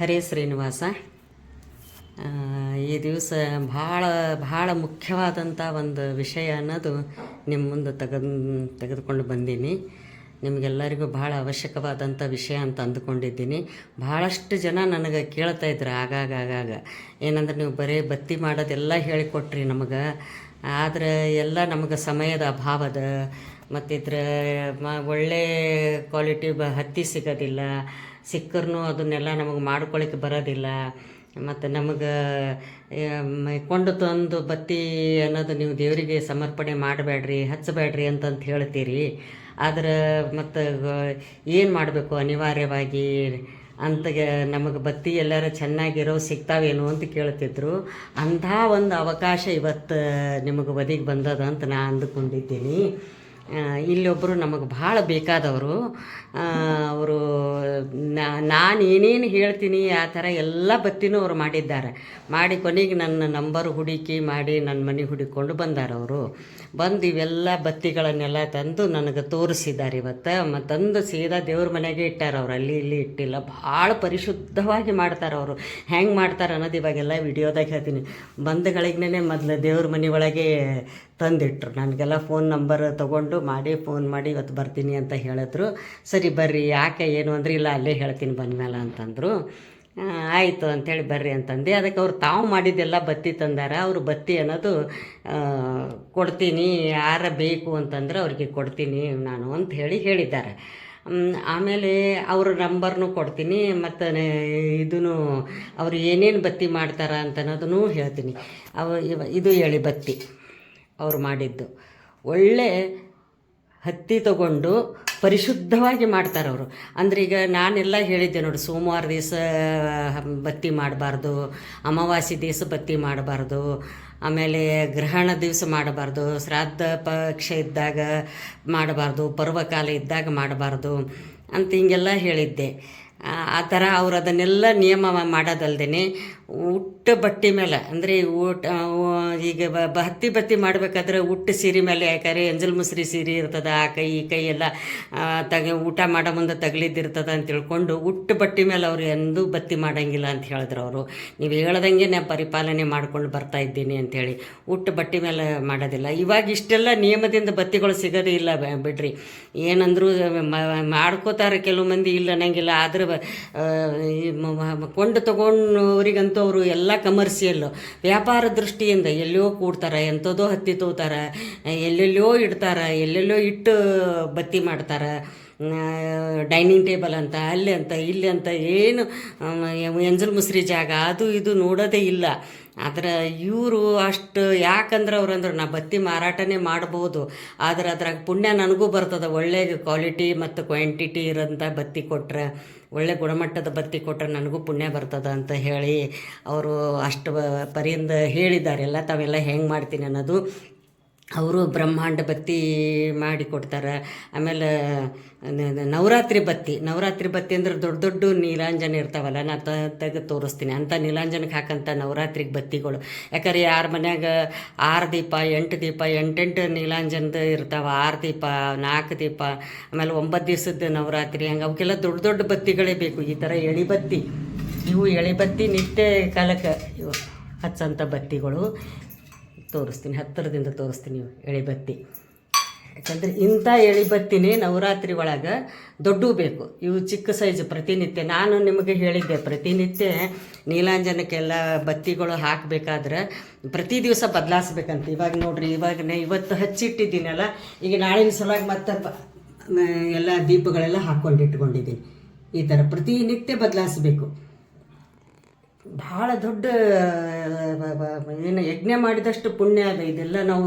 ಹರೇ ಶ್ರೀನಿವಾಸ. ಈ ದಿವಸ ಭಾಳ ಭಾಳ ಮುಖ್ಯವಾದಂಥ ಒಂದು ವಿಷಯ ಅನ್ನೋದು ನಿಮ್ಮ ಮುಂದೆ ತೆಗೆದು, ತೆಗೆದುಕೊಂಡು ಬಂದೀನಿ. ನಿಮಗೆಲ್ಲರಿಗೂ ಭಾಳ ಅವಶ್ಯಕವಾದಂಥ ವಿಷಯ ಅಂತ ಅಂದುಕೊಂಡಿದ್ದೀನಿ. ಭಾಳಷ್ಟು ಜನ ನನಗೆ ಕೇಳ್ತಾ ಇದ್ರು ಆಗಾಗ ಆಗಾಗ. ಏನಂದ್ರೆ ನೀವು ಬರೀ ಬತ್ತಿ ಮಾಡೋದೆಲ್ಲ ಹೇಳಿಕೊಟ್ರಿ ನಮಗೆ. ಆದರೆ ಎಲ್ಲ ನಮಗೆ ಸಮಯದ ಅಭಾವದ ಮತ್ತಿದ್ರೆ ಮ, ಒಳ್ಳೆ ಕ್ವಾಲಿಟಿ ಬ, ಹತ್ತಿ ಸಿಗೋದಿಲ್ಲ. ಸಿಕ್ಕರೂ ಅದನ್ನೆಲ್ಲ ನಮಗೆ ಮಾಡ್ಕೊಳ್ಳಿಕ್ಕೆ ಬರೋದಿಲ್ಲ. ಮತ್ತು ನಮಗೆ ಕೊಂಡು ತಂದು ಬತ್ತಿ ಅನ್ನೋದು ನೀವು ದೇವರಿಗೆ ಸಮರ್ಪಣೆ ಮಾಡಬೇಡ್ರಿ, ಹಚ್ಚಬೇಡ್ರಿ ಅಂತಂತ ಹೇಳ್ತೀರಿ. ಆದ್ರೆ ಮತ್ತು ಏನು ಮಾಡಬೇಕು ಅನಿವಾರ್ಯವಾಗಿ? ಅಂತ ನಮಗೆ ಬತ್ತಿ ಎಲ್ಲರ ಚೆನ್ನಾಗಿರೋ ಸಿಗ್ತಾವೇನೋ ಅಂತ ಕೇಳ್ತಿದ್ರು. ಅಂಥ ಒಂದು ಅವಕಾಶ ಇವತ್ತು ನಿಮಗೆ ಒದಗಿ ಬಂದದ ಅಂತ ನಾನು ಅಂದುಕೊಂಡಿದ್ದೀನಿ. ಇಲ್ಲೊಬ್ಬರು ನಮಗೆ ಭಾಳ ಬೇಕಾದವರು. ಅವರು ನಾನು ಏನೇನು ಹೇಳ್ತೀನಿ, ಆ ಥರ ಎಲ್ಲ ಬತ್ತಿನೂ ಅವರು ಮಾಡಿದ್ದಾರೆ. ಮಾಡಿ ಕೊನೆಗೆ ನನ್ನ ನಂಬರ್ ಹುಡುಕಿ ಮಾಡಿ ನನ್ನ ಮನೆ ಹುಡುಕೊಂಡು ಬಂದಾರ ಅವರು. ಬಂದು ಇವೆಲ್ಲ ಬತ್ತಿಗಳನ್ನೆಲ್ಲ ತಂದು ನನಗೆ ತೋರಿಸಿದ್ದಾರೆ ಇವತ್ತು. ಮತ್ತು ತಂದು ಸೀದಾ ದೇವ್ರ ಮನೆಗೆ ಇಟ್ಟಾರ ಅವ್ರು. ಅಲ್ಲಿ ಇಲ್ಲಿ ಇಟ್ಟಿಲ್ಲ. ಭಾಳ ಪರಿಶುದ್ಧವಾಗಿ ಮಾಡ್ತಾರೆ ಅವರು. ಹೆಂಗೆ ಮಾಡ್ತಾರೆ ಅನ್ನೋದು ಇವಾಗೆಲ್ಲ ವಿಡಿಯೋದಾಗ ಹೇಳ್ತೀನಿ. ಬಂಧುಗಳಿಗ್ನೇ ಮೊದಲು ದೇವ್ರ ಮನೆ ಒಳಗೆ ತಂದಿಟ್ರು. ನನಗೆಲ್ಲ ಫೋನ್ ನಂಬರ್ ತೊಗೊಂಡು ಮಾಡಿ ಫೋನ್ ಮಾಡಿ ಇವತ್ತು ಬರ್ತೀನಿ ಅಂತ ಹೇಳಿದ್ರು. ಸರಿ ಬರ್ರಿ, ಯಾಕೆ ಏನು ಅಂದ್ರೆ ಇಲ್ಲ, ಅಲ್ಲೇ ಹೇಳ್ತೀನಿ ಬಂದಮೇಲೆ ಅಂತಂದರು. ಆಯಿತು ಅಂಥೇಳಿ ಬರ್ರಿ ಅಂತಂದು. ಅದಕ್ಕೆ ಅವ್ರು ತಾವು ಮಾಡಿದ್ದೆಲ್ಲ ಬತ್ತಿ ತಂದಾರ. ಅವರು ಬತ್ತಿ ಅನ್ನೋದು ಕೊಡ್ತೀನಿ, ಯಾರ ಬೇಕು ಅಂತಂದ್ರೆ ಅವ್ರಿಗೆ ಕೊಡ್ತೀನಿ ನಾನು ಅಂತ ಹೇಳಿ ಹೇಳಿದ್ದಾರೆ. ಆಮೇಲೆ ಅವ್ರ ನಂಬರ್ನು ಕೊಡ್ತೀನಿ, ಮತ್ತು ಇದೂ ಅವರು ಏನೇನು ಬತ್ತಿ ಮಾಡ್ತಾರ ಅಂತ ಅನ್ನೋದನ್ನು ಹೇಳ್ತೀನಿ. ಅವ ಇದು ಹೇಳಿ ಬತ್ತಿ ಅವ್ರು ಮಾಡಿದ್ದು. ಒಳ್ಳೆ ಹತ್ತಿ ತಗೊಂಡು ಪರಿಶುದ್ಧವಾಗಿ ಮಾಡ್ತಾರೆ ಅವರು. ಅಂದ್ರೆ ಈಗ ನಾನೆಲ್ಲ ಹೇಳಿದ್ದೆ ನೋಡಿ, ಸೋಮವಾರ ದಿವಸ ಬತ್ತಿ ಮಾಡಬಾರ್ದು, ಅಮಾವಾಸ್ಯ ದಿವಸ ಬತ್ತಿ ಮಾಡಬಾರ್ದು, ಆಮೇಲೆ ಗ್ರಹಣ ದಿವಸ ಮಾಡಬಾರ್ದು, ಶ್ರಾದ್ದ ಪಕ್ಷ ಇದ್ದಾಗ ಮಾಡಬಾರ್ದು, ಪರ್ವಕಾಲ ಇದ್ದಾಗ ಮಾಡಬಾರ್ದು ಅಂತ ಹಿಂಗೆಲ್ಲ ಹೇಳಿದ್ದೆ. ಆ ಥರ ಅವ್ರು ಅದನ್ನೆಲ್ಲ ನಿಯಮ ಮಾಡೋದಲ್ದೇ ಉಟ್ಟ ಬಟ್ಟೆ ಮೇಲೆ, ಅಂದರೆ ಊಟ ಈಗ ಬ ಹತ್ತಿ ಬತ್ತಿ ಮಾಡಬೇಕಾದ್ರೆ ಉಟ್ಟು ಸೀರೆ ಮೇಲೆ, ಯಾಕಂದ್ರೆ ಎಂಜಲ್ ಮುಸ್ರಿ ಸೀರೆ ಇರ್ತದೆ, ಆ ಕೈ, ಈ ಕೈ ಎಲ್ಲ ತಗ, ಊಟ ಮಾಡೋ ಮುಂದೆ ತಗಲಿದ್ದಿರ್ತದೆ ಅಂತ ತಿಳ್ಕೊಂಡು ಉಟ್ಟು ಬಟ್ಟೆ ಮೇಲೆ ಅವರು ಎಂದೂ ಬತ್ತಿ ಮಾಡಂಗಿಲ್ಲ ಅಂತ ಹೇಳಿದ್ರು ಅವರು. ನೀವು ಹೇಳ್ದಂಗೆ ನಾನು ಪರಿಪಾಲನೆ ಮಾಡ್ಕೊಂಡು ಬರ್ತಾ ಇದ್ದೀನಿ ಅಂಥೇಳಿ ಉಟ್ಟು ಬಟ್ಟೆ ಮೇಲೆ ಮಾಡೋದಿಲ್ಲ. ಇವಾಗ ಇಷ್ಟೆಲ್ಲ ನಿಯಮದಿಂದ ಬತ್ತಿಗಳು ಸಿಗೋದೇ ಇಲ್ಲ ಬಿಡ್ರಿ. ಏನಂದರೂ ಮಾಡ್ಕೋತಾರೆ ಕೆಲವು ಮಂದಿ, ಇಲ್ಲ ಅನ್ನಂಗಿಲ್ಲ. ಆದ್ರೆ ಕೊಂಡು ತಗೊಂಡವರಿಗಂತೂ ಅವರು ಎಲ್ಲ ಕಮರ್ಷಿಯಲ್ಲು ವ್ಯಾಪಾರ ದೃಷ್ಟಿಯಿಂದ ಎಲ್ಲೋ ಕೂಡ್ತಾರೆ ಎಂಥದೋ ಹತ್ತಿ ತೋತಾರೆ ಎಲ್ಲೆಲ್ಲೋ ಇಡ್ತಾರೆ ಎಲ್ಲೆಲ್ಲೋ ಇಟ್ಟು ಬತ್ತಿ ಮಾಡ್ತಾರೆ. ಡೈನಿಂಗ್ ಟೇಬಲ್ ಅಂತ, ಅಲ್ಲಿ ಅಂತ, ಇಲ್ಲಿ ಅಂತ, ಏನು ಎಂಜಲ್ ಮುಸ್ರಿ ಜಾಗ, ಅದು ಇದು ನೋಡೋದೇ ಇಲ್ಲ. ಆದರೆ ಇವರು ಅಷ್ಟು, ಯಾಕಂದ್ರೆ ಅವ್ರು ಅಂದ್ರೆ ನಾ ಬತ್ತಿ ಮಾರಾಟನೇ ಮಾಡ್ಬೋದು. ಆದರೆ ಅದ್ರಾಗ ಪುಣ್ಯ ನನಗೂ ಬರ್ತದೆ, ಒಳ್ಳೆ ಕ್ವಾಲಿಟಿ ಮತ್ತು ಕ್ವಾಂಟಿಟಿ ಇರೋಂಥ ಬತ್ತಿ ಕೊಟ್ಟರೆ ಒಳ್ಳೆ ಗುಣಮಟ್ಟದ ಬತ್ತಿ ಕೊಟ್ಟರೆ ನನಗೂ ಪುಣ್ಯ ಬರ್ತದೆ ಅಂತ ಹೇಳಿ, ಅವರು ಅಷ್ಟು ಪರಿಯಿಂದ ಹೇಳಿದ್ದಾರೆ. ಎಲ್ಲ ತಾವೆಲ್ಲ ಹೆಂಗೆ ಮಾಡ್ತೀನಿ ಅನ್ನೋದು ಅವರು ಬ್ರಹ್ಮಾಂಡ ಬತ್ತಿ ಮಾಡಿ ಕೊಡ್ತಾರೆ. ಆಮೇಲೆ ನವರಾತ್ರಿ ಬತ್ತಿ ನವರಾತ್ರಿ ಬತ್ತಿ ಅಂದ್ರೆ ದೊಡ್ಡ ದೊಡ್ಡ ನೀಲಾಂಜನ ಇರ್ತಾವಲ್ಲ, ನಾ ತ, ತೆಗೆದು ತೋರಿಸ್ತೀನಿ. ಅಂಥ ನೀಲಾಂಜನಕ್ಕೆ ಹಾಕಂಥ ನವರಾತ್ರಿಗೆ ಬತ್ತಿಗಳು ಯಾಕಂದ್ರೆ ಯಾರ ಮನ್ಯಾಗ ಆರು ದೀಪ, ಎಂಟು ದೀಪ, ಎಂಟೆಂಟು ನೀಲಾಂಜನದ ಇರ್ತಾವೆ. ಆರು ದೀಪ, ನಾಲ್ಕು ದೀಪ, ಆಮೇಲೆ ಒಂಬತ್ತು ದಿವಸದ ನವರಾತ್ರಿ. ಹಂಗೆ ಅವಕ್ಕೆಲ್ಲ ದೊಡ್ಡ ದೊಡ್ಡ ಬತ್ತಿಗಳೇ ಬೇಕು. ಈ ಥರ ಎಳಿ ಬತ್ತಿ ಇವು ಎಳಿ ಬತ್ತಿ ನಿತ್ಯ ಕಾಲಕ್ಕೆ ಇವು ಹಚ್ಚಂಥ ಬತ್ತಿಗಳು ತೋರಿಸ್ತೀನಿ, ಹತ್ತಿರದಿಂದ ತೋರಿಸ್ತೀನಿ ಎಳಿಬತ್ತಿ ಯಾಕಂದರೆ ಇಂಥ ಎಳಿಬತ್ತಿನೇ ನವರಾತ್ರಿ ಒಳಗೆ ದೊಡ್ಡವು ಬೇಕು. ಇವು ಚಿಕ್ಕ ಸೈಜ್ ಪ್ರತಿನಿತ್ಯ. ನಾನು ನಿಮಗೆ ಹೇಳಿದ್ದೆ, ಪ್ರತಿನಿತ್ಯ ನೀಲಾಂಜನಕ್ಕೆಲ್ಲ ಬತ್ತಿಗಳು ಹಾಕಬೇಕಾದ್ರೆ ಪ್ರತಿ ದಿವಸ ಬದಲಾಯಿಸ್ಬೇಕಂತ ಇವಾಗ ನೋಡ್ರಿ ಇವಾಗ ನೆ- ಇವತ್ತು ಹಚ್ಚಿಟ್ಟಿದ್ದೀನಲ್ಲ, ಈಗ ನಾಳಿನ ಸಲುವಾಗಿ ಮತ್ತೆ ಎಲ್ಲ ದೀಪಗಳೆಲ್ಲ ಹಾಕ್ಕೊಂಡು ಇಟ್ಕೊಂಡಿದ್ದೀನಿ. ಈ ಥರ ಪ್ರತಿನಿತ್ಯ ಬದಲಾಯಿಸ್ಬೇಕು ಭಾಳ ದೊಡ್ಡ, ಏನು ಯಜ್ಞ ಮಾಡಿದಷ್ಟು ಪುಣ್ಯ ಅದ. ಇದೆಲ್ಲ ನಾವು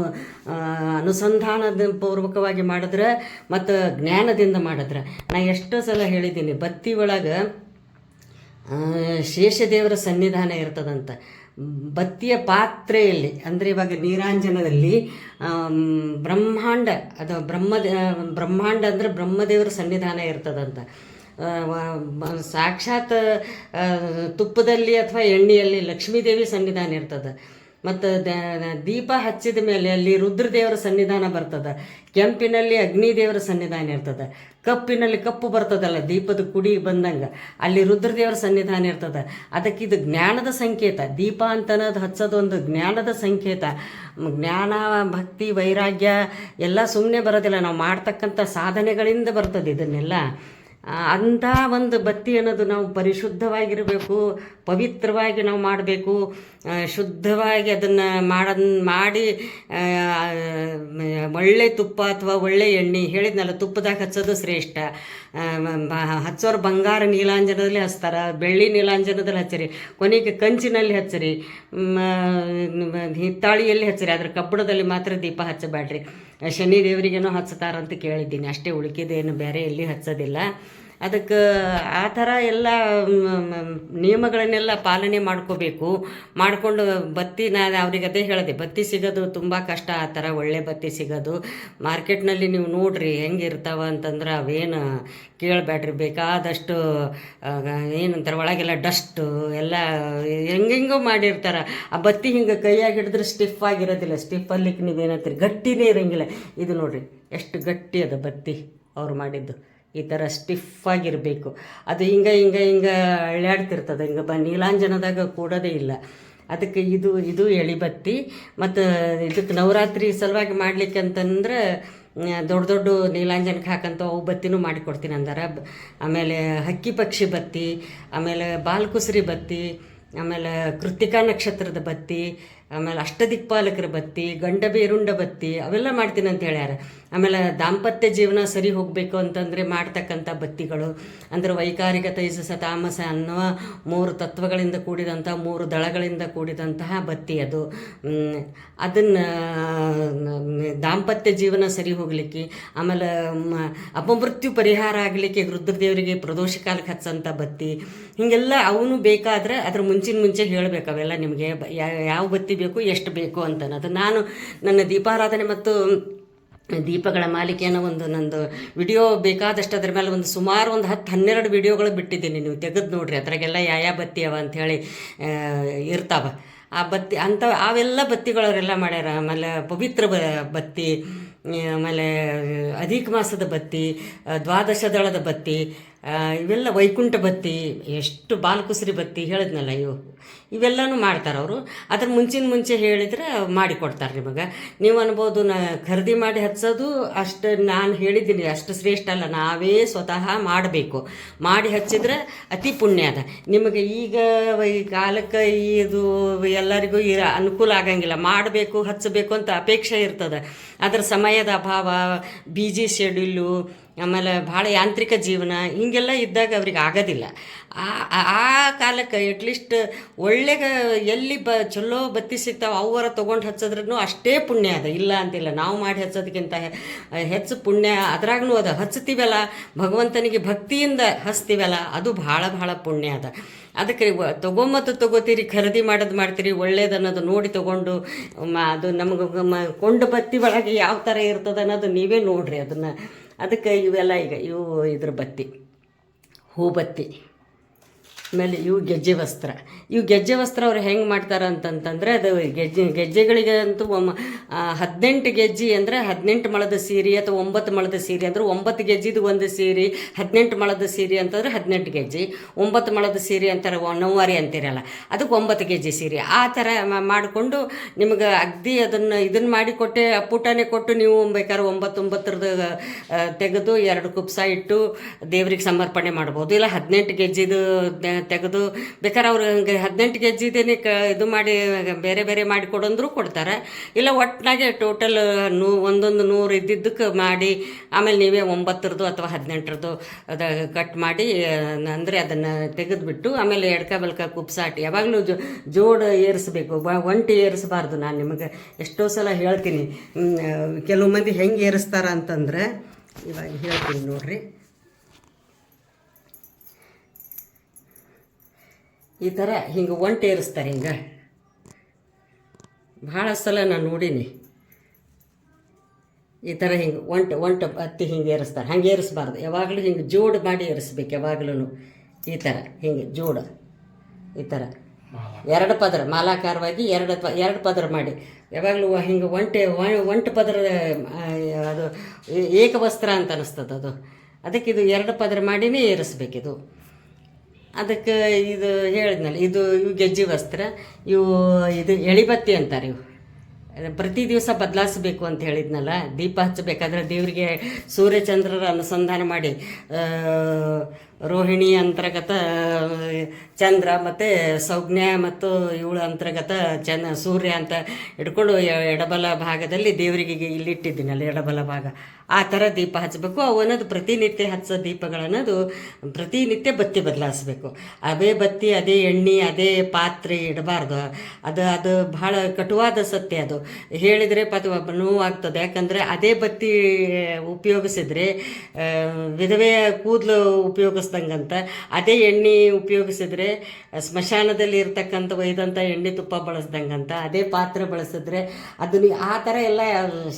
ಅನುಸಂಧಾನದ ಪೂರ್ವಕವಾಗಿ ಮಾಡಿದ್ರೆ ಮತ್ತು ಜ್ಞಾನದಿಂದ ಮಾಡಿದ್ರೆ. ನಾ ಎಷ್ಟೋ ಸಲ ಹೇಳಿದ್ದೀನಿ, ಬತ್ತಿ ಒಳಗೆ ಶೇಷದೇವರ ಸನ್ನಿಧಾನ ಇರ್ತದಂತ. ಬತ್ತಿಯ ಪಾತ್ರೆಯಲ್ಲಿ, ಅಂದರೆ ಇವಾಗ ನೀರಾಂಜನದಲ್ಲಿ ಬ್ರಹ್ಮಾಂಡ, ಅದು ಬ್ರಹ್ಮ, ಬ್ರಹ್ಮಾಂಡ ಅಂದರೆ ಬ್ರಹ್ಮದೇವರ ಸನ್ನಿಧಾನ ಇರ್ತದಂತ. ಸಾಕ್ಷಾತ್ ತುಪ್ಪದಲ್ಲಿ ಅಥವಾ ಎಣ್ಣೆಯಲ್ಲಿ ಲಕ್ಷ್ಮೀದೇವಿ ಸನ್ನಿಧಾನ ಇರ್ತದೆ. ಮತ್ತು ದೀಪ ಹಚ್ಚಿದ ಮೇಲೆ ಅಲ್ಲಿ ರುದ್ರದೇವರ ಸನ್ನಿಧಾನ ಬರ್ತದೆ. ಕೆಂಪಿನಲ್ಲಿ ಅಗ್ನಿದೇವರ ಸನ್ನಿಧಾನ ಇರ್ತದೆ. ಕಪ್ಪಿನಲ್ಲಿ ಕಪ್ಪು ಬರ್ತದಲ್ಲ ದೀಪದ ಕುಡಿ ಬಂದಂಗೆ, ಅಲ್ಲಿ ರುದ್ರದೇವರ ಸನ್ನಿಧಾನ ಇರ್ತದೆ. ಅದಕ್ಕೆ ಇದು ಜ್ಞಾನದ ಸಂಕೇತ. ದೀಪ ಅಂತ ಅನ್ನೋದು ಹಚ್ಚೋದು ಒಂದು ಜ್ಞಾನದ ಸಂಕೇತ. ಜ್ಞಾನ, ಭಕ್ತಿ, ವೈರಾಗ್ಯ ಎಲ್ಲ ಸುಮ್ಮನೆ ಬರೋದಿಲ್ಲ. ನಾವು ಮಾಡ್ತಕ್ಕಂಥ ಸಾಧನೆಗಳಿಂದ ಬರ್ತದೆ ಇದನ್ನೆಲ್ಲ. ಅಂಥ ಒಂದು ಬತ್ತಿ ಅನ್ನೋದು ನಾವು ಪರಿಶುದ್ಧವಾಗಿರಬೇಕು, ಪವಿತ್ರವಾಗಿ ನಾವು ಮಾಡಬೇಕು. ಶುದ್ಧವಾಗಿ ಅದನ್ನು ಮಾಡ ಮಾಡಿ ಒಳ್ಳೆ ತುಪ್ಪ ಅಥವಾ ಒಳ್ಳೆ ಎಣ್ಣೆ, ಹೇಳಿದ್ನಲ್ಲ ತುಪ್ಪದಾಗ ಹಚ್ಚೋದು ಶ್ರೇಷ್ಠ. ಹಚ್ಚೋರು ಬಂಗಾರ ನೀಲಾಂಜನದಲ್ಲಿ ಹಚ್ತಾರೆ, ಬೆಳ್ಳಿ ನೀಲಾಂಜನದಲ್ಲಿ ಹಚ್ಚರಿ, ಕೊನೆಗೆ ಕಂಚಿನಲ್ಲಿ ಹಚ್ಚರಿ ಹಿತ್ತಾಳಿಯಲ್ಲಿ ಹಚ್ಚರಿ ಅದ್ರ ಕಬ್ಬಣದಲ್ಲಿ ಮಾತ್ರ ದೀಪ ಹಚ್ಚಬೇಡ್ರಿ. ಶನಿ ದೇವರಿಗೇನೋ ಹಚ್ತಾರಂತ ಕೇಳಿದ್ದೀನಿ. ಅಷ್ಟೇ ಉಳಿಕೆದೇನು ಬೇರೆ ಎಲ್ಲಿ ಹಚ್ಚೋದಿಲ್ಲ. ಅದಕ್ಕೆ ಆ ಥರ ಎಲ್ಲ ನಿಯಮಗಳನ್ನೆಲ್ಲ ಪಾಲನೆ ಮಾಡ್ಕೋಬೇಕು. ಮಾಡಿಕೊಂಡು ಬತ್ತಿ ನಾನು ಅವ್ರಿಗೆ ಅದೇ ಹೇಳಿದೆ, ಬತ್ತಿ ಸಿಗೋದು ತುಂಬ ಕಷ್ಟ. ಆ ಥರ ಒಳ್ಳೆ ಬತ್ತಿ ಸಿಗೋದು. ಮಾರ್ಕೆಟ್ನಲ್ಲಿ ನೀವು ನೋಡ್ರಿ ಹೆಂಗಿರ್ತಾವ ಅಂತಂದ್ರೆ ಅವೇನು ಕೇಳಬೇಡ್ರಿ ಬೇಕಾದಷ್ಟು ಏನಂತಾರೆ, ಒಳಗೆಲ್ಲ ಡಸ್ಟು ಎಲ್ಲ ಹೆಂಗೆಂಗೋ ಮಾಡಿರ್ತಾರೆ. ಆ ಬತ್ತಿ ಹಿಂಗೆ ಕೈಯಾಗಿ ಹಿಡಿದ್ರೆ ಸ್ಟಿಫ್ ಆಗಿರೋದಿಲ್ಲ. ಸ್ಟಿಫ್ ಅಲ್ಲಿಕ್ಕೆ ನೀವೇನಂತೀರಿ ಗಟ್ಟಿನೇ ಇರೋಂಗಿಲ್ಲ. ಇದು ನೋಡಿರಿ, ಎಷ್ಟು ಗಟ್ಟಿ ಅದ ಬತ್ತಿ ಅವ್ರು ಮಾಡಿದ್ದು. ಈ ಥರ ಸ್ಟಿಫ್ ಆಗಿರಬೇಕು. ಅದು ಹಿಂಗೆ ಹಿಂಗೆ ಹಿಂಗೆ ಅಳ್ಳಾಡ್ತಿರ್ತದೆ ಹಿಂಗೆ ಬ ನೀಲಾಂಜನದಾಗ ಕೂಡೋದೇ ಇಲ್ಲ. ಅದಕ್ಕೆ ಇದು ಇದು ಎಳಿಬತ್ತಿ ಮತ್ತು ಇದಕ್ಕೆ ನವರಾತ್ರಿ ಸಲುವಾಗಿ ಮಾಡ್ಲಿಕ್ಕೆ ಅಂತಂದ್ರೆ ದೊಡ್ಡ ದೊಡ್ಡ ನೀಲಾಂಜನಕ್ಕೆ ಹಾಕಂತ ಅವು ಬತ್ತಿನೂ ಮಾಡಿಕೊಡ್ತೀನಿ ಅಂದಾರ. ಆಮೇಲೆ ಹಕ್ಕಿ ಪಕ್ಷಿ ಬತ್ತಿ, ಆಮೇಲೆ ಬಾಲ್ಕುಸ್ರಿ ಬತ್ತಿ ಆಮೇಲೆ ಕೃತಿಕಾ ನಕ್ಷತ್ರದ ಬತ್ತಿ, ಆಮೇಲೆ ಅಷ್ಟದಿಕ್ಪಾಲಕರ ಬತ್ತಿ ಗಂಡ ಬೇರುಂಡ ಬತ್ತಿ, ಅವೆಲ್ಲ ಮಾಡ್ತೀನಿ ಅಂತ ಹೇಳ್ಯಾರ. ಆಮೇಲೆ ದಾಂಪತ್ಯ ಜೀವನ ಸರಿ ಹೋಗಬೇಕು ಅಂತಂದರೆ ಮಾಡ್ತಕ್ಕಂಥ ಬತ್ತಿಗಳು, ಅಂದರೆ ವೈಕಾರಿಕ, ತೈಜಸ, ತಾಮಸ ಅನ್ನುವ ಮೂರು ತತ್ವಗಳಿಂದ ಕೂಡಿದಂಥ, ಮೂರು ದಳಗಳಿಂದ ಕೂಡಿದಂತಹ ಬತ್ತಿ ಅದು. ಅದನ್ನು ದಾಂಪತ್ಯ ಜೀವನ ಸರಿ ಹೋಗಲಿಕ್ಕೆ, ಆಮೇಲೆ ಅಪಮೃತ್ಯು ಪರಿಹಾರ ಆಗಲಿಕ್ಕೆ ರುದ್ರದೇವರಿಗೆ ಪ್ರದೋಷ ಕಾಲಕ್ಕೆ ಹಚ್ಚಂಥ ಬತ್ತಿ ಹೀಗೆಲ್ಲ ಅವನು ಬೇಕಾದ್ರೆ ಅದ್ರ ಮುಂಚಿನ ಮುಂಚೆ ಹೇಳಬೇಕು ಅವೆಲ್ಲ ನಿಮಗೆ. ಯಾವ ಬತ್ತಿ ಬೇಕು, ಎಷ್ಟು ಬೇಕು ಅಂತ ಅನ್ನೋದು ನಾನು ನನ್ನ ದೀಪಾರಾಧನೆ ಮತ್ತು ದೀಪಗಳ ಮಾಲಿಕೆಯನ್ನು ಒಂದು ನಂದು ವಿಡಿಯೋ ಬೇಕಾದಷ್ಟು ಅದ್ರ ಮೇಲೆ ಒಂದು ಸುಮಾರು ಒಂದು ಹತ್ತು, ಹನ್ನೆರಡು ವಿಡಿಯೋಗಳು ಬಿಟ್ಟಿದ್ದೀನಿ ನೀವು ತೆಗೆದು ನೋಡ್ರಿ. ಅದ್ರಾಗೆಲ್ಲ ಯಾವ ಬತ್ತಿ ಅವ ಅಂಥೇಳಿ ಇರ್ತಾವ. ಆ ಬತ್ತಿ, ಅಂತ ಅವೆಲ್ಲ ಬತ್ತಿಗಳವರೆಲ್ಲ ಮಾಡ್ಯಾರ. ಆಮೇಲೆ ಪವಿತ್ರ ಬತ್ತಿ, ಆಮೇಲೆ ಅಧಿಕ ಮಾಸದ ಬತ್ತಿ ದ್ವಾದಶದಳದ ದ್ವಾದಶ ದಳದ ಬತ್ತಿ ಇವೆಲ್ಲ ವೈಕುಂಠ ಬತ್ತಿ ಎಷ್ಟು ಬಾಲಕುಸರಿ ಬತ್ತಿ ಹೇಳಿದ್ನಲ್ಲ ಇವು. ಇವೆಲ್ಲನೂ ಮಾಡ್ತಾರೆ ಅವರು. ಅದ್ರ ಮುಂಚಿನ ಮುಂಚೆ ಹೇಳಿದ್ರೆ ಮಾಡಿಕೊಡ್ತಾರೆ ನಿಮಗೆ. ನೀವು ಅನ್ಬೋದು ನಾ, ಖರೀದಿ ಮಾಡಿ ಹಚ್ಚೋದು ಅಷ್ಟು ನಾನು ಹೇಳಿದ್ದೀನಿ, ಅಷ್ಟು ಶ್ರೇಷ್ಠ ಅಲ್ಲ. ನಾವೇ ಸ್ವತಃ ಮಾಡಬೇಕು. ಮಾಡಿ ಹಚ್ಚಿದ್ರೆ ಅತಿ ಪುಣ್ಯ ಅದ. ನಿಮಗೆ ಈಗ ಈ ಕಾಲಕ್ಕೆ ಇದು ಎಲ್ಲರಿಗೂ ಇರ, ಅನುಕೂಲ ಆಗಂಗಿಲ್ಲ. ಮಾಡಬೇಕು, ಹಚ್ಚಬೇಕು ಅಂತ ಅಪೇಕ್ಷೆ ಇರ್ತದೆ. ಅದರ ಸಮಯದ ಅಭಾವ ಬಿಜಿ ಶೆಡ್ಯೂಲು ಆಮೇಲೆ ಭಾಳ ಯಾಂತ್ರಿಕ ಜೀವನ, ಹೀಗೆಲ್ಲ ಇದ್ದಾಗ ಅವ್ರಿಗೆ ಆಗೋದಿಲ್ಲ. ಆ, ಆ- ಕಾಲಕ್ಕೆ ಅಟ್ಲೀಸ್ಟ್ ಒಳ್ಳೆ ಎಲ್ಲಿ ಬ, ಚಲೋ ಬತ್ತಿ ಸಿಗ್ತಾವೆ ಅವರ ತೊಗೊಂಡು ಹಚ್ಚೋದ್ರೂ ಅಷ್ಟೇ ಪುಣ್ಯ ಅದ. ಇಲ್ಲ ಅಂತಿಲ್ಲ, ನಾವು ಮಾಡಿ ಹಚ್ಚೋದಕ್ಕಿಂತ ಹೆಚ್ಚು ಪುಣ್ಯ ಅದ್ರಾಗೂ ಅದ. ಹಚ್ತೀವಲ್ಲ ಭಗವಂತನಿಗೆ ಭಕ್ತಿಯಿಂದ ಹಚ್ತೀವಲ್ಲ, ಅದು ಭಾಳ ಭಾಳ ಪುಣ್ಯ ಅದ. ಅದಕ್ಕೆ ತೊಗೊಂಬತ್ತು ತೊಗೋತೀರಿ, ಖರೀದಿ ಮಾಡೋದು ಮಾಡ್ತೀರಿ ಒಳ್ಳೇದು ಅನ್ನೋದು ನೋಡಿ ತಗೊಂಡು ಅದು ನಮಗೆ ಕೊಂಡು ಬತ್ತಿ ಒಳಗೆ ಯಾವ ಥರ ಇರ್ತದೆ ಅನ್ನೋದು ನೀವೇ ನೋಡ್ರಿ ಅದನ್ನು. ಅದಕ್ಕೆ ಇವೆಲ್ಲ ಈಗ ಇವು ಇದ್ರ ಬತ್ತಿ ಹೂ ಬತ್ತಿ ಆಮೇಲೆ ಇವು ಗೆಜ್ಜೆ ವಸ್ತ್ರ. ಇವು ಗೆಜ್ಜೆ ವಸ್ತ್ರ ಅವ್ರು ಹೆಂಗೆ ಮಾಡ್ತಾರೆ ಅಂತಂತಂದರೆ ಅದು ಗೆಜ್ಜೆ ಗೆಜ್ಜೆಗಳಿಗೆ ಅಂತೂ ಒಮ್ಮ ಹದಿನೆಂಟು ಗೆಜ್ಜೆ ಅಂದರೆ ಹದಿನೆಂಟು ಮಳದ ಸೀರೆ ಅಥವಾ ಒಂಬತ್ತು ಮಳದ ಸೀರೆ ಅಂದ್ರೆ ಒಂಬತ್ತು ಗೆಜ್ಜಿದು ಒಂದು ಸೀರೆ ಹದಿನೆಂಟು ಮಳದ ಸೀರೆ ಅಂತಂದ್ರೆ ಹದಿನೆಂಟು ಗೆಜ್ಜೆ ಒಂಬತ್ತು ಮಳದ ಸೀರೆ ಅಂತಾರೆ ನೌವಾರಿ ಅಂತೀರಲ್ಲ ಅದಕ್ಕೆ ಒಂಬತ್ತು ಗೆಜ್ಜೆ ಸೀರೆ. ಆ ಥರ ಮಾಡಿಕೊಂಡು ನಿಮ್ಗೆ ಅಗ್ದಿ ಅದನ್ನು ಇದನ್ನು ಮಾಡಿ ಕೊಟ್ಟೆ ಕೊಟ್ಟು ನೀವು ಬೇಕಾದ್ರೆ ಒಂಬತ್ತು ಒಂಬತ್ತರದ್ದು ಆ, ತೆಗೆದು ಎರಡು ಕುಪ್ಸ ಇಟ್ಟು ದೇವ್ರಿಗೆ ಸಮರ್ಪಣೆ ಮಾಡ್ಬೋದು. ಇಲ್ಲ ಹದಿನೆಂಟು ಗೆಜ್ಜಿದು ತೆಗೆದು ಬೇಕಾದ್ರೆ ಅವ್ರು ಹಂಗೆ ಹದಿನೆಂಟು ಗೆಜ್ಜಿದೇನೆ ಕ ಇದು ಮಾಡಿ, ಬೇರೆ ಬೇರೆ ಮಾಡಿ ಕೊಡಂದ್ರೂ ಕೊಡ್ತಾರೆ. ಇಲ್ಲ ಒಟ್ಟಿನಾಗೆ ಟೋಟಲ್ ನೂ ಒಂದೊಂದು ನೂರು ಇದ್ದಿದ್ದಕ್ಕೆ ಮಾಡಿ, ಆಮೇಲೆ ನೀವೇ ಒಂಬತ್ತರದ್ದು ಅಥವಾ ಹದಿನೆಂಟರದ್ದು ಅದ ಕಟ್ ಮಾಡಿ ಅಂದರೆ ಅದನ್ನು ತೆಗೆದುಬಿಟ್ಟು, ಆಮೇಲೆ ಎಡ್ಕ ಬಲ್ಕ ಕುಪ್ಸಾಟಿ. ಯಾವಾಗಲೂ ಜೋಡು ಏರಿಸ್ಬೇಕು. ಒಂಟಿ ಏರಿಸಬಾರ್ದು ನಾನು ನಿಮಗೆ. ಎಷ್ಟೋ ಸಲ ಹೇಳ್ತೀನಿ. ಕೆಲವು ಮಂದಿ ಹೆಂಗೆ ಏರಿಸ್ತಾರ ಅಂತಂದ್ರೆ, ಇವಾಗ ಹೇಳ್ತೀನಿ ನೋಡ್ರಿ. ಈ ಥರ ಹಿಂಗೆ ಒಂಟೆ ಏರಿಸ್ತಾರೆ ಹಿಂಗೆ. ಭಾಳ ಸಲ ನಾನು ನೋಡೀನಿ. ಈ ಥರ ಹಿಂಗೆ ಒಂಟ ಒಂಟ ಹತ್ತಿ ಹಿಂಗೆ ಏರಿಸ್ತಾರೆ. ಹಂಗೆ ಏರಿಸ್ಬಾರ್ದು. ಯಾವಾಗಲೂ ಹಿಂಗೆ ಜೋಡು ಮಾಡಿ ಏರಿಸ್ಬೇಕು ಯಾವಾಗಲೂ ಈ ಥರ ಹಿಂಗೆ ಜೋಡು. ಈ ಥರ ಎರಡು ಪದರ ಮಾಲಾಕಾರವಾಗಿ ಎರಡು ಪ ಎರಡು ಪದರ ಮಾಡಿ. ಯಾವಾಗಲೂ ಹಿಂಗೆ ಒಂಟೆ ಒಂಟು ಪದರ ಅದು ಏಕವಸ್ತ್ರ ಅಂತ ಅನ್ನಿಸ್ತದೆ ಅದು. ಅದಕ್ಕೆ ಇದು ಎರಡು ಪದರ ಮಾಡಿನೇ ಏರಿಸ್ಬೇಕಿದು. ಅದಕ್ಕೆ ಇದು ಹೇಳಿದ್ನಲ್ಲ, ಇದು ಇವು ಗೆಜ್ಜೆ ವಸ್ತ್ರ, ಇವು ಇದು ಎಳಿಬತ್ತಿ ಅಂತಾರೆ ಇವು. ಪ್ರತಿ ದಿವಸ ಬದಲಾಯಿಸ್ಬೇಕು ಅಂತ ಹೇಳಿದ್ನಲ್ಲ, ದೀಪ ಹಚ್ಚಬೇಕಾದ್ರೆ ದೇವರಿಗೆ ಸೂರ್ಯಚಂದ್ರರ ಅನುಸಂಧಾನ ಮಾಡಿ ರೋಹಿಣಿ ಅಂತರ್ಗತ ಚಂದ್ರ ಮತ್ತು ಸೌಜ್ಞ ಮತ್ತು ಇವಳ ಅಂತರ್ಗತ ಚಂದ ಸೂರ್ಯ ಅಂತ ಇಟ್ಕೊಂಡು ಎಡಬಲ ಭಾಗದಲ್ಲಿ ದೇವರಿಗೆ ಇಲ್ಲಿಟ್ಟಿದ್ದೀನಲ್ಲ ಎಡಬಲ ಭಾಗ. ಆ ಥರ ದೀಪ ಹಚ್ಚಬೇಕು ಅವನದು ಪ್ರತಿನಿತ್ಯ ಹಚ್ಚೋ ದೀಪಗಳನ್ನೋದು ಪ್ರತಿನಿತ್ಯ ಬತ್ತಿ ಬದಲಾಯಿಸ್ಬೇಕು. ಅದೇ ಬತ್ತಿ, ಅದೇ ಎಣ್ಣೆ, ಅದೇ ಪಾತ್ರೆ ಇಡಬಾರ್ದು. ಅದು ಅದು ಬಹಳ ಕಟುವಾದ ಸತ್ಯ ಅದು. ಹೇಳಿದರೆ ಪದ ನೋವಾಗ್ತದೆ. ಯಾಕಂದರೆ ಅದೇ ಬತ್ತಿ ಉಪಯೋಗಿಸಿದರೆ ವಿಧವೆಯ ಕೂದಲು ಉಪಯೋಗಿಸ್ದಂಗಂತ, ಅದೇ ಎಣ್ಣೆ ಉಪಯೋಗಿಸಿದ್ರೆ ಸ್ಮಶಾನದಲ್ಲಿ ಇರ್ತಕ್ಕಂಥ ಒಯ್ದಂಥ ಎಣ್ಣೆ ತುಪ್ಪ ಬಳಸ್ದಂಗಂತ, ಅದೇ ಪಾತ್ರೆ ಬಳಸಿದ್ರೆ ಅದನ್ನ ಆ ಥರ ಎಲ್ಲ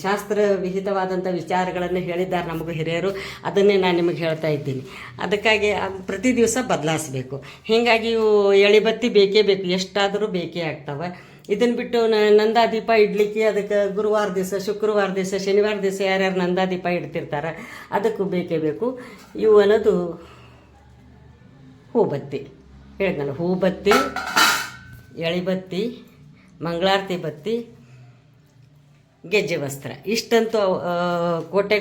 ಶಾಸ್ತ್ರ ವಿಹಿತವಾದಂಥ ವಿಚಾರಗಳನ್ನು ಹೇಳಿದ್ದಾರೆ ನಮಗೂ ಹಿರಿಯರು. ಅದನ್ನೇ ನಾನು ನಿಮಗೆ ಹೇಳ್ತಾ ಇದ್ದೀನಿ. ಅದಕ್ಕಾಗಿ ಅದ್ ಪ್ರತಿ ದಿವಸ ಬದಲಾಯಿಸ್ಬೇಕು ಹೀಗಾಗಿ ಇವು ಎಳಿಬತ್ತಿ ಬೇಕೇ ಬೇಕು, ಎಷ್ಟಾದರೂ ಬೇಕೇ ಆಗ್ತವೆ. ಇದನ್ನು ಬಿಟ್ಟು ನ- ನಂದಾದೀಪ ಇಡ್ಲಿಕ್ಕೆ ಅದಕ್ಕೆ ಗುರುವಾರ ದಿವಸ, ಶುಕ್ರವಾರ ದಿವಸ, ಶನಿವಾರ ದಿವಸ ಯಾರ್ಯಾರು ನಂದಾದೀಪ ಇಡ್ತಿರ್ತಾರೆ, ಅದಕ್ಕೂ ಬೇಕೇ ಬೇಕು. ಇವು ಅನ್ನೋದು ಹೂಬತ್ತಿ. ಹೇಳಿದ್ನಲ್ಲ ಹೂಬತ್ತಿ, ಎಳಿಬತ್ತಿ, ಮಂಗಳಾರತಿ ಬತ್ತಿ, ಗೆಜ್ಜೆ ವಸ್ತ್ರ. ಇಷ್ಟಂತೂ ಕೊಟ್ಟೆ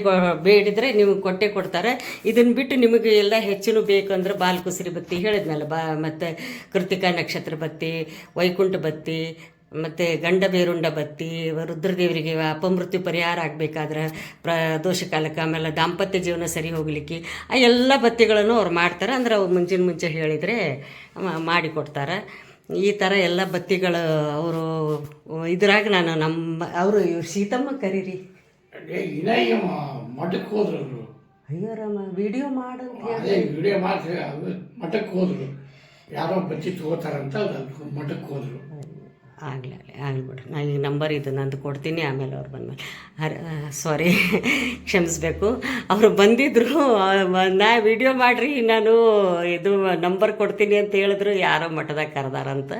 ಬೇಡಿದರೆ ನಿಮಗೆ ಕೊಟ್ಟೆ ಕೊಡ್ತಾರೆ. ಇದನ್ನು ಬಿಟ್ಟು ನಿಮಗೆ ಎಲ್ಲ ಹೆಚ್ಚಿನ ಬೇಕು ಅಂದ್ರೆ ಬಾಲ್ಕುಸಿರಿ ಬತ್ತಿ ಹೇಳಿದ್ನಲ್ಲ, ಬಾ, ಮತ್ತು ಕೃತಿಕಾ ನಕ್ಷತ್ರ ಬತ್ತಿ, ವೈಕುಂಠ ಬತ್ತಿ ಮತ್ತು ಗಂಡ ಬೇರುಂಡ ಬತ್ತಿ ರುದ್ರದೇವರಿಗೆ ಅಪಮೃತ್ಯು ಪರಿಹಾರ ಆಗಬೇಕಾದ್ರೆ ಪ್ರ ದೋಷ ಕಾಲಕ್ಕೆ ಆಮೇಲೆ ದಾಂಪತ್ಯ ಜೀವನ ಸರಿ ಹೋಗಲಿಕ್ಕೆ ಆ ಎಲ್ಲ ಬತ್ತಿಗಳನ್ನು ಅವ್ರು ಮಾಡ್ತಾರೆ. ಅಂದ್ರೆ ಅವು ಮುಂಚಿನ ಮುಂಚೆ ಹೇಳಿದರೆ ಮಾಡಿಕೊಡ್ತಾರೆ ಈ ಥರ ಎಲ್ಲ ಬತ್ತಿಗಳು ಅವರು ಇದ್ರಾಗ ನಾನು ನಮ್ಮ ಅವರು ಸೀತಮ್ಮ ಕರೀರಿ. ಮಠಕ್ಕೆ ಹೋದ್ರು ಅಯ್ಯೋ ರಾಮ ವಿಡಿಯೋ ಮಾಡಿ ಮಠಕ್ಕೆ ಹೋದ್ರು. ಯಾರೋ ಬತ್ತಿ ತಗೋತಾರಂತ ಮಠಕ್ಕೆ ಹೋದ್ರು. ಆಗಲಿ ಆಗಲಿ ನಾನು ಈಗ ನಂಬರ್ ಇದು ನಂದು ಕೊಡ್ತೀನಿ, ಆಮೇಲೆ ಅವ್ರು ಬಂದ್ಮೇಲೆ. ಹರ ಸಾರಿ ಕ್ಷಮಿಸ್ಬೇಕು. ಅವರು ಬಂದಿದ್ದರು ನಾ ವಿಡಿಯೋ ಮಾಡಿರಿ, ನಾನು ಇದು ನಂಬರ್ ಕೊಡ್ತೀನಿ ಅಂತ ಹೇಳಿದ್ರು, ಯಾರೋ ಮಠದಾಗ ಕರೆದಾರಂತ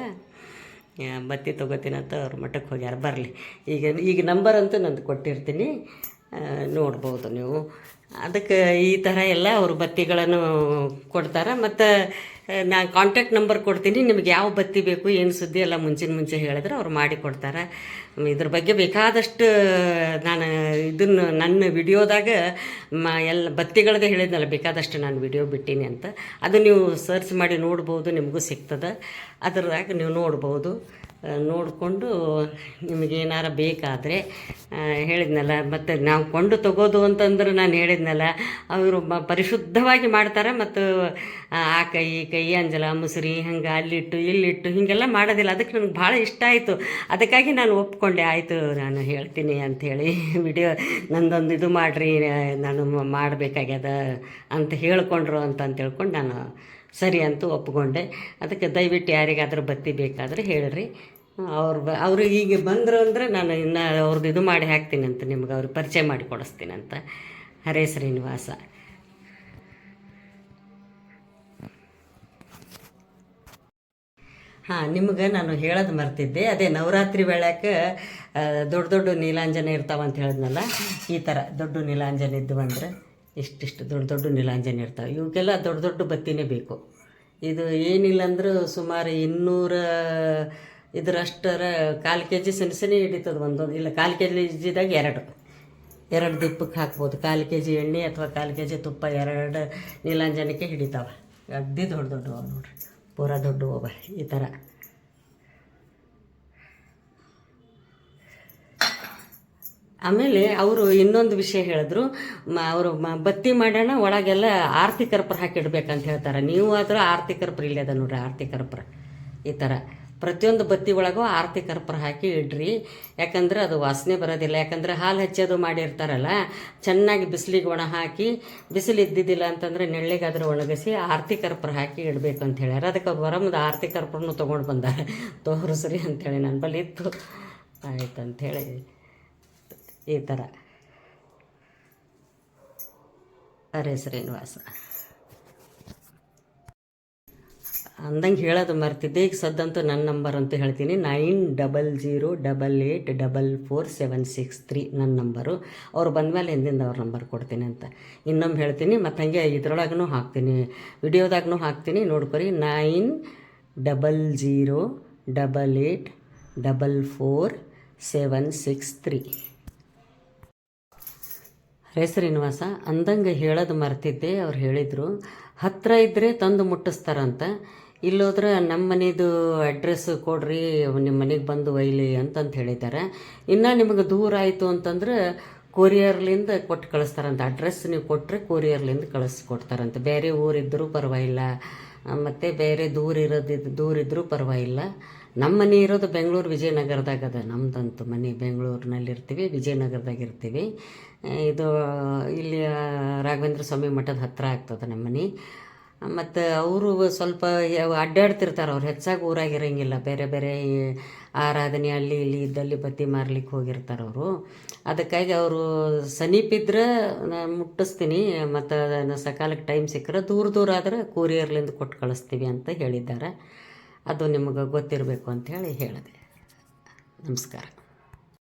ಬತ್ತಿ ತೊಗೋತೀನಿ ಅಂತ ಅವ್ರ ಮಠಕ್ಕೆ ಹೋಗ್ಯಾರ. ಬರಲಿ. ಈಗ ಈಗ ನಂಬರ್ ಅಂತೂ ನಂದು ಕೊಟ್ಟಿರ್ತೀನಿ. ನೋಡ್ಬೋದು ನೀವು. ಅದಕ್ಕೆ ಈ ಥರ ಎಲ್ಲ ಅವರು ಬತ್ತಿಗಳನ್ನು ಕೊಡ್ತಾರೆ. ಮತ್ತು ನಾನು ಕಾಂಟ್ಯಾಕ್ಟ್ ನಂಬರ್ ಕೊಡ್ತೀನಿ. ನಿಮ್ಗೆ ಯಾವ ಬತ್ತಿ ಬೇಕು, ಏನು ಸುದ್ದಿ ಎಲ್ಲ ಮುಂಚಿನ ಮುಂಚೆ ಹೇಳಿದ್ರೆ ಅವ್ರು ಮಾಡಿ ಕೊಡ್ತಾರೆ. ಇದ್ರ ಬಗ್ಗೆ ಬೇಕಾದಷ್ಟು, ನಾನು, ಇದನ್ನು ನನ್ನ ವಿಡಿಯೋದಾಗ, ಮ, ಎಲ್ಲ ಬತ್ತಿಗಳದೇ ಹೇಳಿದ್ನಲ್ಲ, ಬೇಕಾದಷ್ಟು ನಾನು ವಿಡಿಯೋ ಬಿಟ್ಟೀನಿ ಅಂತ. ಅದು ನೀವು ಸರ್ಚ್ ಮಾಡಿ ನೋಡ್ಬೋದು, ನಿಮಗೂ ಸಿಗ್ತದೆ. ಅದ್ರದಾಗ ನೀವು ನೋಡ್ಬೋದು. ನೋಡಿಕೊಂಡು ನಿಮಗೇನಾರ ಬೇಕಾದರೆ ಹೇಳಿದ್ನಲ್ಲ, ಮತ್ತು ನಾವು ಕೊಂಡು ತಗೋದು ಅಂತಂದ್ರೆ ನಾನು ಹೇಳಿದ್ನಲ್ಲ, ಅವರು ಪರಿಶುದ್ಧವಾಗಿ ಮಾಡ್ತಾರೆ ಮತ್ತು, ಆ ಕೈ ಕೈ, ಅಂಜಲ, ಮುಸುರಿ, ಹಂಗೆ, ಅಲ್ಲಿಟ್ಟು, ಇಲ್ಲಿಟ್ಟು, ಹೀಗೆಲ್ಲ ಮಾಡೋದಿಲ್ಲ. ಅದಕ್ಕೆ ನನಗೆ ಭಾಳ ಇಷ್ಟ ಆಯಿತು. ಅದಕ್ಕಾಗಿ ನಾನು ಒಪ್ಕೊಂಡೆ, ಆಯಿತು, ನಾನು ಹೇಳ್ತೀನಿ ಅಂಥೇಳಿ ವಿಡಿಯೋ ನಂದೊಂದು ಇದು ಮಾಡಿರಿ ನಾನು ಮಾಡಬೇಕಾಗ್ಯದ ಅಂತ ಹೇಳ್ಕೊಂಡ್ರು ಅಂತ ತಿಳ್ಕೊಂಡು ನಾನು ಸರಿ ಅಂತೂ ಒಪ್ಕೊಂಡೆ. ಅದಕ್ಕೆ ದಯವಿಟ್ಟು ಯಾರಿಗಾದರೂ ಬತ್ತಿ ಬೇಕಾದರೆ ಹೇಳ್ರಿ. ಅವ್ರು ಬ ಅವರು ಈಗ ಬಂದರು ಅಂದರೆ ನಾನು ಇನ್ನು ಅವ್ರದ್ದು ಇದು ಮಾಡಿ ಹಾಕ್ತೀನಿ ಅಂತ ನಿಮ್ಗೆ, ಅವ್ರಿಗೆ ಪರಿಚಯ ಮಾಡಿ ಕೊಡಿಸ್ತೀನಿ ಅಂತ. ಹರೇ ಶ್ರೀನಿವಾಸ. ಹಾಂ, ನಿಮ್ಗೆ ನಾನು ಹೇಳೋದು ಮರ್ತಿದ್ದೆ. ಅದೇ ನವರಾತ್ರಿ ವೇಳಕ್ಕೆ ದೊಡ್ಡ ದೊಡ್ಡ ನೀಲಾಂಜನ ಇರ್ತಾವ ಅಂತ ಹೇಳಿದ್ನಲ್ಲ, ಈ ಥರ ದೊಡ್ಡ ನೀಲಾಂಜನ ಇದ್ದು ಅಂದ್ರೆ. ಇಷ್ಟಿಷ್ಟು ದೊಡ್ಡ ದೊಡ್ಡ ನೀಲಾಂಜನ ಇರ್ತಾವೆ. ಇವಕ್ಕೆಲ್ಲ ದೊಡ್ಡ ದೊಡ್ಡ ಬತ್ತಿನೇ ಬೇಕು. ಇದು ಏನಿಲ್ಲ ಅಂದರೂ ಸುಮಾರು ಇನ್ನೂರ ಇದರಷ್ಟರ ಕಾಲು ಕೆ ಜಿ ಸಣ್ಣ ಸಣ್ಣ ಹಿಡಿತದೆ ಒಂದೊಂದು, ಇಲ್ಲ ಕಾಲು ಕೆ ಜಿದಾಗ ಎರಡು. ಎರಡು ದಿಪ್ಪಕ್ಕೆ ಹಾಕ್ಬೋದು. ಕಾಲು ಕೆ ಜಿ ಎಣ್ಣೆ ಅಥವಾ ಕಾಲು ಕೆ ಜಿ ತುಪ್ಪ ಎರಡು ನೀಲಾಂಜನಕ್ಕೆ ಹಿಡಿತಾವೆ. ಅಗ್ದಿ ದೊಡ್ಡ ದೊಡ್ಡವ ನೋಡ್ರಿ. ಪೂರ ದೊಡ್ಡ ಅವ ಈ ಥರ. ಆಮೇಲೆ ಅವರು ಇನ್ನೊಂದು ವಿಷಯ ಹೇಳಿದ್ರು ಅವರು ಬತ್ತಿ ಮಾಡೋಣ, ಒಳಗೆಲ್ಲ ಆರತಿ ಕರ್ಪೂರ ಹಾಕಿಡ್ಬೇಕಂತ ಹೇಳ್ತಾರೆ. ನೀವು ಆದ್ರೆ ಆರತಿ ಕರ್ಪೂರ, ಇಲ್ಲೇ ಅದ ನೋಡ್ರಿ ಆರತಿ ಈ ಥರ ಪ್ರತಿಯೊಂದು ಬತ್ತಿ ಒಳಗೂ ಆರತಿ ಕರ್ಪೂರ ಹಾಕಿ ಇಡ್ರಿ. ಯಾಕಂದ್ರೆ ಅದು ವಾಸನೆ ಬರೋದಿಲ್ಲ. ಯಾಕಂದ್ರೆ ಹಾಲು ಹಚ್ಚೋದು ಮಾಡಿರ್ತಾರಲ್ಲ, ಚೆನ್ನಾಗಿ ಬಿಸಿಲಿಗೆ ಒಣ ಹಾಕಿ ಬಿಸಿಲು ಇದ್ದಿದ್ದಿಲ್ಲ ಅಂತಂದ್ರೆ ನೆಳ್ಳಿಗಾದ್ರೂ ಒಣಗಿಸಿ ಆರತಿ ಕರ್ಪೂರ ಹಾಕಿ ಇಡಬೇಕು ಅಂತ ಹೇಳ್ಯಾರ. ಅದಕ್ಕೆ ಬರಮದ ಆರತಿ ಕರ್ಪೂರನು ತೊಗೊಂಡು ಬಂದಾರೆ. ತೋರಿಸ್ರಿ ಅಂತೇಳಿ ನನ್ನ ಬಳಿ ಇತ್ತು. ಆಯ್ತು ಅಂಥೇಳಿ ಈ ಥರ. ಅರೆ ಶ್ರೀನಿವಾಸ. ಅಂದಂಗೆ ಹೇಳೋದು ಮರ್ತಿದ್ದೆ, ಈಗ ಸದ್ದಂತೂ ನನ್ನ ನಂಬರ್ ಅಂತ ಹೇಳ್ತೀನಿ. Nine double zero double eight double four seven six three ನನ್ನ ನಂಬರು ಅವ್ರು ಬಂದಮೇಲೆ ಹಿಂದಿಂದ ಅವ್ರ ನಂಬರ್ ಕೊಡ್ತೀನಿ ಅಂತ. ಇನ್ನೊಮ್ಮೆ ಹೇಳ್ತೀನಿ, ಮತ್ತು ಹಂಗೆ ಇದ್ರೊಳಗೂ ಹಾಕ್ತೀನಿ. ವಿಡಿಯೋದಾಗೂ ಹಾಕ್ತೀನಿ, ನೋಡ್ಕೊರಿ. Nine double zero double eight double four seven six three ರೇ ಶ್ರೀನಿವಾಸ, ಅಂದಂಗೆ ಹೇಳೋದು ಮರ್ತಿದ್ದೆ ಅವ್ರು ಹೇಳಿದರು. ಹತ್ತಿರ ಇದ್ದರೆ ತಂದು ಮುಟ್ಟಿಸ್ತಾರಂತ. ಇಲ್ಲೋದ್ರೆ ನಮ್ಮ ಮನೆಯದು ಅಡ್ರೆಸ್ ಕೊಡ್ರಿ ನಿಮ್ಮ ಮನೆಗೆ ಬಂದು ಒಯ್ಲಿ ಅಂತಂತ ಹೇಳಿದ್ದಾರೆ ಇನ್ನು ನಿಮಗೆ ದೂರ ಆಯಿತು ಅಂತಂದ್ರೆ ಕೊರಿಯರ್ಲಿಂದ ಕೊಟ್ಟು ಕಳಿಸ್ತಾರಂತ. ಅಡ್ರೆಸ್ ನೀವು ಕೊಟ್ಟರೆ ಕೊರಿಯರ್ಲಿಂದ ಕಳಿಸ್ಕೊಡ್ತಾರಂತೆ. ಬೇರೆ ಊರಿದ್ದರೂ ಪರವಾಗಿಲ್ಲ. ಮತ್ತು ಬೇರೆ ದೂರ ಇರೋದಿದ್ದು ದೂರ ಇದ್ದರೂ ಪರವಾಗಿಲ್ಲ. ನಮ್ಮ ಮನೆ ಇರೋದು ಬೆಂಗಳೂರು ವಿಜಯನಗರದಾಗ ಅದ ನಮ್ಮದಂತೂ ಮನೆ ಬೆಂಗಳೂರಿನಲ್ಲಿ ಇರ್ತೀವಿ ವಿಜಯನಗರದಾಗ ಇರ್ತೀವಿ ಇದು ಇಲ್ಲಿ ರಾಘವೇಂದ್ರ ಸ್ವಾಮಿ ಮಠದ ಹತ್ತಿರ ಆಗ್ತದೆ ನಮ್ಮ ಮನೆ. ಮತ್ತು ಅವರು ಸ್ವಲ್ಪ ಅಡ್ಡಾಡ್ತಿರ್ತಾರೆ, ಅವ್ರು ಹೆಚ್ಚಾಗಿ ಊರಾಗಿರಂಗಿಲ್ಲ. ಬೇರೆ ಬೇರೆ ಆರಾಧನೆ ಅಲ್ಲಿ ಇಲ್ಲಿ ಇದ್ದಲ್ಲಿ ಬತ್ತಿ ಮಾರ್ಲಿಕ್ಕೆ ಹೋಗಿರ್ತಾರೆ ಅವರು. ಅದಕ್ಕಾಗಿ ಅವರು ಸಮೀಪಿದ್ರೆ ಮುಟ್ಟಿಸ್ತೀನಿ, ಮತ್ತು ಸಕಾಲಕ್ಕೆ ಟೈಮ್ ಸಿಕ್ಕರೆ ದೂರ ದೂರ ಆದ್ರೆ ಕೂರಿಯರ್ಲಿಂದ ಕೊಟ್ಟು ಕಳಿಸ್ತೀವಿ ಅಂತ ಹೇಳಿದ್ದಾರೆ. ಅದು ನಿಮಗೆ ಗೊತ್ತಿರಬೇಕು ಅಂತ ಹೇಳಿ ಹೇಳಿದೆ. ನಮಸ್ಕಾರ.